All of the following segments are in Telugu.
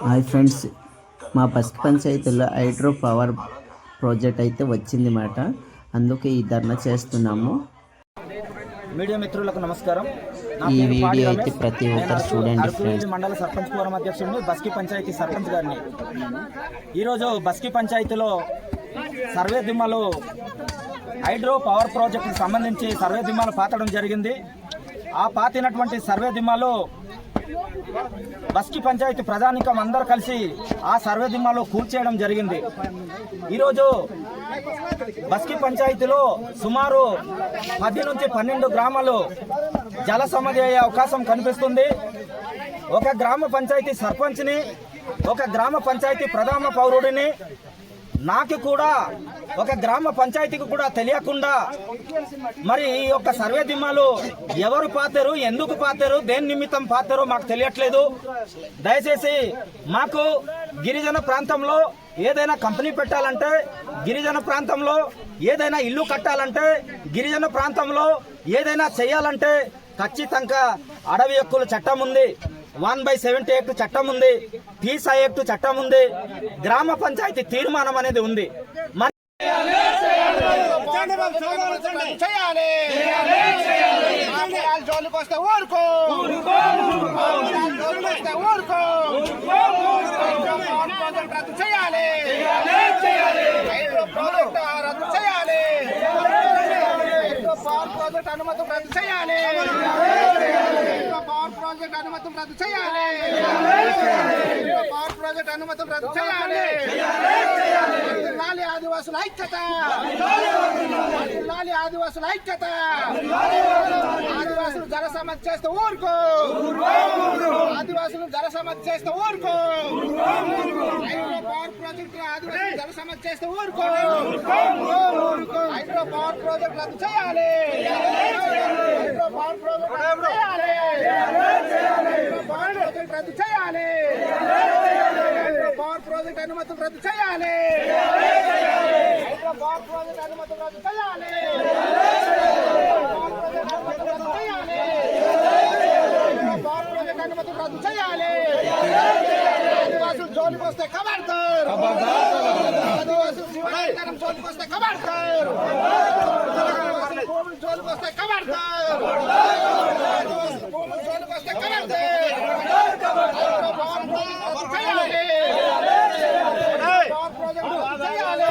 హాయ్ ఫ్రెండ్స్ మా బస్ పంచాయతీలో హైడ్రో పవర్ ప్రాజెక్ట్ అయితే వచ్చింది మాట. అందుకే ఈ ధర్నా చేస్తున్నాము. మీడియా మిత్రులకు నమస్కారం. ఈ వీడియో అయితే. ప్రతి ఒక్కరు చూడండి ఫ్రెండ్స్. మండల సర్పంచ్ ఫోరం అధ్యక్షుడిని బస్కి పంచాయతీ సర్పంచ్ గారిని. ఈరోజు బస్కి పంచాయతీలో సర్వే దిమ్మలు హైడ్రో పవర్ ప్రాజెక్టుకు సంబంధించి సర్వే దిమ్మలు పాతడం జరిగింది. ఆ పాతినటువంటి సర్వే దిమ్మలు బస్కి పంచాయతీ ప్రజానికం అందరూ కలిసి ఆ సర్వే దిమ్మలు కూల్చేయడం జరిగింది. ఈరోజు బస్కి పంచాయతీలో సుమారు పది నుంచి పన్నెండు గ్రామాలు జల సమస్య అయ్యే అవకాశం కనిపిస్తుంది. ఒక గ్రామ పంచాయతీ సర్పంచ్ని ఒక గ్రామ పంచాయతీ ప్రధాన పౌరుడిని నాకు కూడా ఒక గ్రామ పంచాయతీకి కూడా తెలియకుండా మరి ఈ యొక్క సర్వే దిమ్మాలు ఎవరు పాతారు ఎందుకు పాతారు దేని నిమిత్తం పాతారో మాకు తెలియట్లేదు. దయచేసి మాకు గిరిజన ప్రాంతంలో ఏదైనా కంపెనీ పెట్టాలంటే గిరిజన ప్రాంతంలో ఏదైనా ఇల్లు కట్టాలంటే గిరిజన ప్రాంతంలో ఏదైనా చేయాలంటే ఖచ్చితంగా అడవి హక్కుల చట్టం ఉంది. వన్ బై సెవెంటీ ఎయిట్ చట్టం ఉంది పీసా యాక్ట్ చట్టం ఉంది గ్రామ పంచాయతీ తీర్మానం అనేది ఉంది. మరి చేయాలి మామిడాల చేయాలి. ప్రాజెక్ట్ అనుమతులు రద్దు చేయాలి. పవర్ ప్రాజెక్ట్ అనుమతులు రద్దు చేయాలి. లాలి ఆదివాసుల ఐక్యత. లాలి ఆదివాసుల ఐక్యత. ఆదివాసులు జల సమస్య చేస్తే ఊరుకో. ఆదివాసులు జల సమస్య చేస్తే ఊరుకో హైడ్రో పవర్ ప్రాజెక్ట్ ఆదివాసులు జల సమస్య చేస్తే ఊరుకో హైడ్రో పవర్ ప్రాజెక్ట్ రద్దు చేయాలి. హైడ్రో పవర్ ప్రాజెక్ట్ రద్దు చేయాలి. హైడ్రో పవర్ ప్రాజెక్ట్ రద్దు చేయాలి. హైడ్రో పవర్ ప్రాజెక్ట్ అనుమతులు రద్దు చేయాలి. హైడ్రో పవర్ ప్రాజెక్ట్ అనుమతులు రద్దు చేయాలి పవర్ ప్రాజెక్ట్ అనుమతులు రద్దు చేయాలి హైడ్రో పవర్ ప్రాజెక్ట్ అనుమతులు రద్దు చేయాలి ఆదివాసులు జోలికి వస్తే ఖబర్దార్ ఆదివాసులు జీవనాధారం జోలికి వస్తే ఖబర్దార్ ఆదివాసులు భూములు జోలికి వస్తే ఖబర్దార్ ఆదివాసులు భూములు జోలికి వస్తే ఖబర్దార్ హైడ్రో పవర్ ప్రాజెక్ట్ రద్దు చేయాలి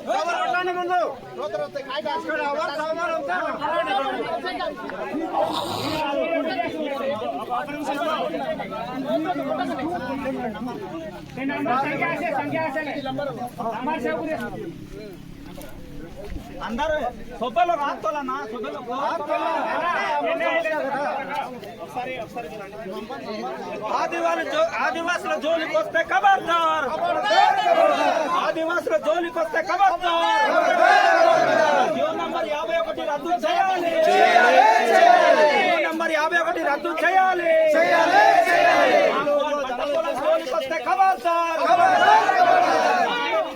పవర్ ప్రాజెక్ట్ రద్దు చేయాలి అందరూ సొబ్బలో రాసుకోవాలన్నా సొబ్బలో ఆదివాసి జో- ఆదివాసుల జోలికి వస్తే ఖబర్దార్ ఆదివాసుల జోలికి వస్తే ఖబర్దార్ జీవో నంబర్ యాభై ఒకటి రద్దు చేయాలి. జీవో నంబర్ యాభై ఒకటి రద్దు చేయాలి పంటల జోలికి వస్తే ఖబర్దార్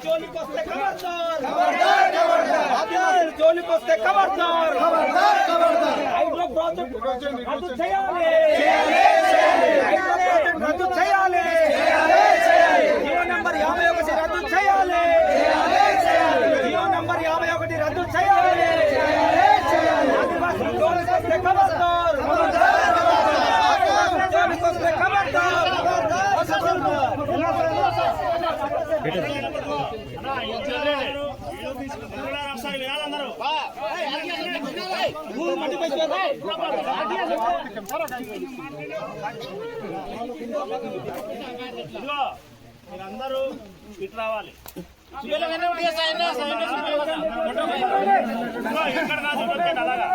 జోలికి వస్తే ఖబర్దార్ ఆదివాసుల జోలికి వస్తే ఖబర్దార్ హైడ్రో ప్రాజెక్ట్ రద్దు చేయాలి హైడ్రో ప్రాజెక్ట్ రద్దు చేయాలి జియో నంబర్ యాభై ఒకటి రద్దు చేయాలి జియో నంబర్ యాభై ఒకటి రద్దు చేయాలి ఆదివాసుల జోలికి వస్తే ఖబర్దార్ మీరందరూ ఇటు రావాలి ఇదిగో, కాదు అలాగా